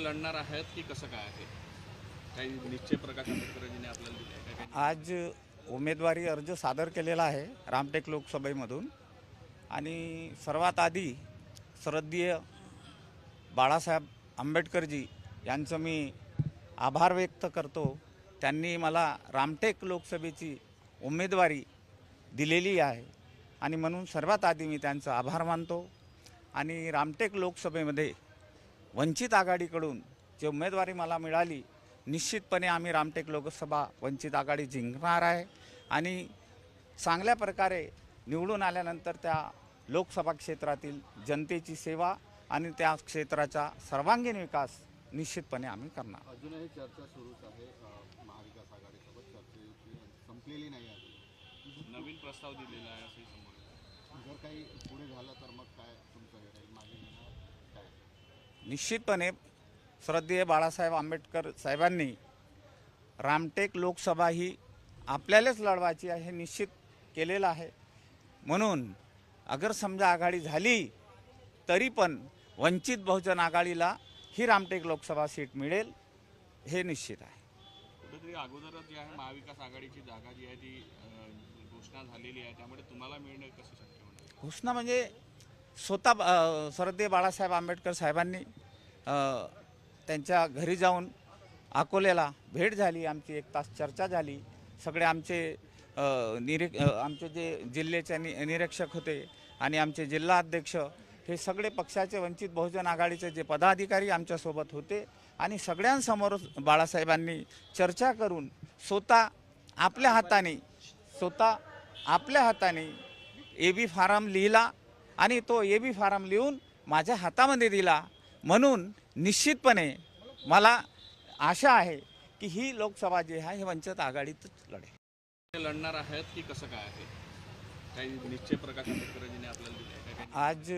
लढणार आहेत की कसं काय आहे? काही निश्चय प्रकाश आंबेडकरांनी आपल्याला दिले आहे आज उमेदवारी अर्ज सादर केलेला आहे रामटेक लोकसभेमधून. आणि सर्वात आधी श्रद्धेय बाळासाहेब आंबेडकरजी यांचं मी आभार व्यक्त करतो. त्यांनी मला रामटेक लोकसभेची उमेदवारी दिलेली आहे. आणि म्हणून सर्वात आधी मी त्यांचा आभार मानतो. आणि रामटेक लोकसभेमध्ये वंचित आघाडीकडून जी उमेदवारी मला मिळाली निश्चितपणे आम्ही रामटेक लोकसभा वंचित आघाडी जिंकणार आहे. आणि चांगल्या प्रकारे निवडून आल्यानंतर त्या लोकसभा क्षेत्रातील जनतेची सेवा आणि त्या क्षेत्राचा सर्वांगीण विकास निश्चितपणे आम्ही करणार. अजूनही चर्चा सुरूच आहे महाविकास आघाडीसोबत. चर्चेची संपलेली नाही अजून. नवीन प्रस्ताव दिलेला आहे असंही समोर येतं. जर काही पुढे झालं तर मग काय तुमचं हे राहील मागे घेणार काय निश्चितपणे श्रद्धेय बाळासाहेब आंबेडकर साहेबांनी रामटेक लोकसभा ही आपल्यालाच लढवायची आहे हे निश्चित केलेलं आहे. म्हणून अगर समजा आघाडी झाली तरी पण वंचित बहुजन आघाडीला ही रामटेक लोकसभा सीट मिळेल हे निश्चित आहे. कुठेतरी अगोदरच जी आहे महाविकास आघाडीची जागा जी आहे ती घोषणा झालेली आहे त्यामुळे तुम्हाला मिळणं कसं शक्य घोषणा म्हणजे स्वतः अ, बाळासाहेब आंबेडकर साहेबांनी त्यांच्या घरी जाऊन अकोल्याला भेट झाली आमची एक तास चर्चा झाली. सगळे आमचे अ, निरी आमचे जे जिल्ह्याचे नि निरीक्षक होते आणि आमचे जिल्हा अध्यक्ष हे सगळे पक्षाचे वंचित बहुजन आघाडीचे जे पदाधिकारी आमच्यासोबत होते आणि सगळ्यांसमोर बाळासाहेबांनी चर्चा करून स्वतः आपल्या हाताने स्वतः आपल्या हाताने ए बी फारम लिहिला आणि तो ए बी फारम लिहून माझ्या हातामध्ये दिला. म्हणून निश्चितपणे मला आशा आहे की ही लोकसभा जी आहे हे वंचित आघाडीतच लढेल. ते लढणार आहेत की कसं काय आहे? काही निश्चय प्रकाश आपल्याला आज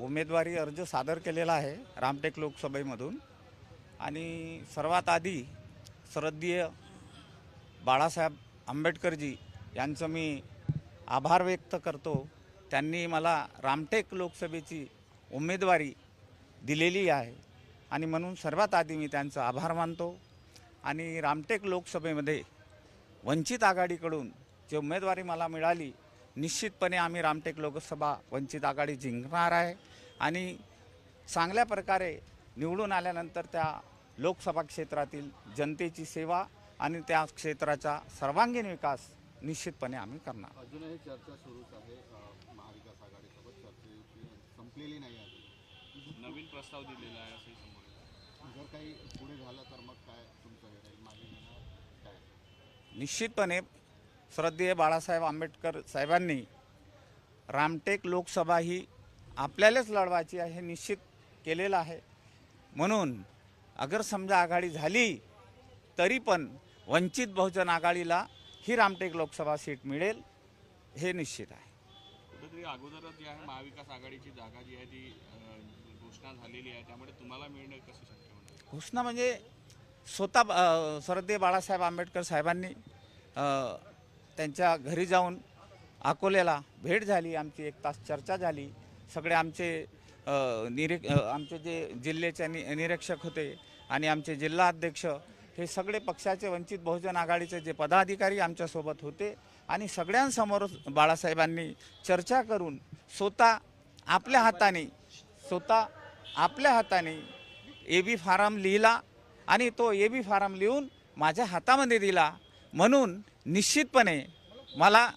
उमेदवारी अर्ज सादर केलेला आहे रामटेक लोकसभेमधून. आणि सर्वात आधी श्रद्धेय बाळासाहेब आंबेडकरजी यांचं मी आभार व्यक्त करतो. त्यांनी मला रामटेक लोकसभेची उमेदवारी दिलेली आहे. आणि म्हणून सर्वात आधी मी त्यांचा आभार मानतो. आणि रामटेक लोकसभेमध्ये वंचित आघाडीकडून जी उमेदवारी मला मिळाली निश्चितपणे आम्ही रामटेक लोकसभा वंचित आघाडी जिंकणार आहे. आणि चांगल्या प्रकारे निवडून आल्यानंतर त्या लोकसभा क्षेत्रातील जनतेची सेवा आणि त्या क्षेत्राचा सर्वांगीण विकास निश्चितपणे आम्ही करणार. अजूनही चर्चा सुरूच आहे. महाविकास आघाडीसोबत चर्चेची संपलेली नाही अजून नवीन प्रस्ताव दिलेला आहे असंही समोर. जर काही पुढे झालं तर मग काय तुमचं हे राहील काय? निश्चितपणे श्रद्धेय बाळासाहेब आंबेडकर साहेबांनी रामटेक लोकसभा ही आपल्यालाच लढवायची आहे हे निश्चित केलेलं आहे. म्हणून अगर समजा आघाडी झाली तरी पण वंचित बहुजन आघाडीला ही रामटेक लोकसभा सीट मिळेल हे निश्चित आहे. कुठेतरी अगोदरच जी आहे महाविकास आघाडीची जागा जी आहे ती घोषणा झालेली आहे. त्यामुळे तुम्हाला मिळणं कसं शक्य घोषणा म्हणजे स्वतः श्रद्धेय बाळासाहेब आंबेडकर साहेबांनी त्यांच्या घरी जाऊन अकोल्याला भेट झाली आमची एक तास चर्चा झाली. सगळे आमचे अ, निरी अ, आमचे जे जिल्ह्याचे नि निरीक्षक होते आणि आमचे जिल्हा अध्यक्ष हे सगळे पक्षाचे वंचित बहुजन आघाडीचे जे पदाधिकारी आमच्यासोबत होते आणि सगळ्यांसमोर बाळासाहेबांनी चर्चा करून स्वतः आपल्या हाताने स्वतः आपल्या हाताने ए बी फारम लिहिला आणि तो ए बी फारम लिहून माझ्या हातामध्ये दिला. म्हणून निश्चितपणे मला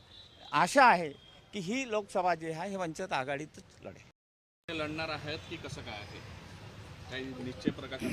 आशा आहे की ही लोकसभा जी आहे हे वंचित आघाडीतच लढेल. लढणार आहेत की कसं काय आहे? काही निश्चय प्रकाश